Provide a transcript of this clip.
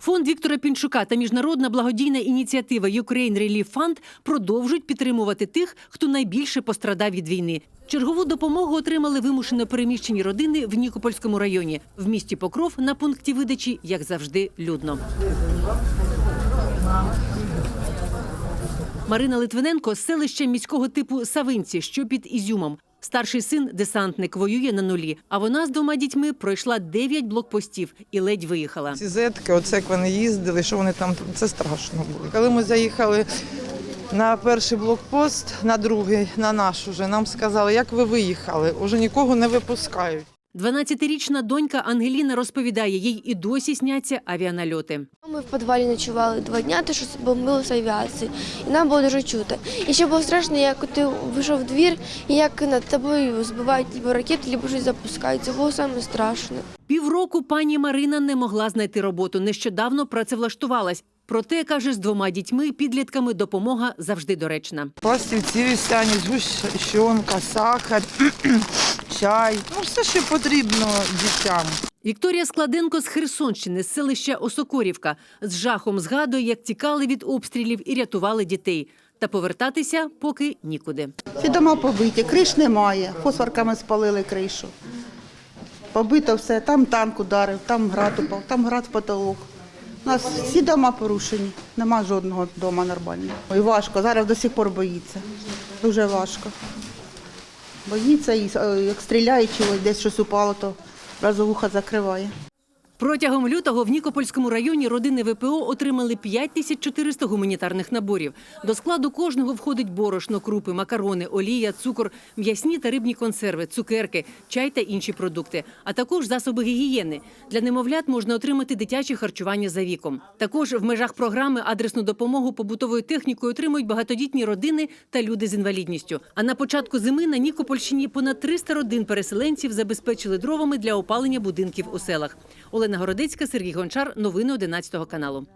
Фонд Віктора Пінчука та міжнародна благодійна ініціатива Ukraine Relief Fund продовжують підтримувати тих, хто найбільше пострадав від війни. Чергову допомогу отримали вимушено переміщені родини в Нікопольському районі. В місті Покров на пункті видачі, як завжди, людно. Марина Литвиненко з селища міського типу Савинці, що під Ізюмом. Старший син десантник воює на нулі. А вона з двома дітьми пройшла 9 блокпостів і ледь виїхала. Ці зетки, оце як вони їздили, що вони там, це страшно було. Коли ми заїхали на перший блокпост, на другий, на наш уже, нам сказали, як ви виїхали, уже нікого не випускають. 12-річна донька Ангеліна розповідає, їй і досі сняться авіанальоти. Ми в підвалі ночували два дні, те, що бомбили з авіації, і нам було дуже чути. І ще було страшно, як ти вийшов в двір, і як над тобою збивають либо ракети, либо щось запускають. Це було саме страшно. Півроку пані Марина не могла знайти роботу. Нещодавно працевлаштувалась. Проте, каже, з двома дітьми, підлітками допомога завжди доречна. Пластівці вівсяні, згущенка, сахар, чай. Ну, все, що потрібно дітям. Вікторія Складенко з Херсонщини, з селища Осокорівка, з жахом згадує, як тікали від обстрілів і рятували дітей. Та повертатися поки нікуди. Всі дома побиті, криш немає. Фосфорками спалили кришу. Побито все, там танк ударив, там град упав, там град в потолок. У нас всі дома порушені, нема жодного дома нормального. І важко, зараз до сих пор боїться. Дуже важко. Боїться і е, як стріляє чи десь щось упало, то одразу вуха закриває. Протягом лютого в Нікопольському районі родини ВПО отримали 5400 гуманітарних наборів. До складу кожного входить борошно, крупи, макарони, олія, цукор, м'ясні та рибні консерви, цукерки, чай та інші продукти, а також засоби гігієни. Для немовлят можна отримати дитяче харчування за віком. Також в межах програми адресну допомогу побутовою технікою отримують багатодітні родини та люди з інвалідністю. А на початку зими на Нікопольщині понад 300 родин переселенців забезпечили дровами для опалення будинків у селах. Олена Городицька, Сергій Гончар. Новини 11 каналу.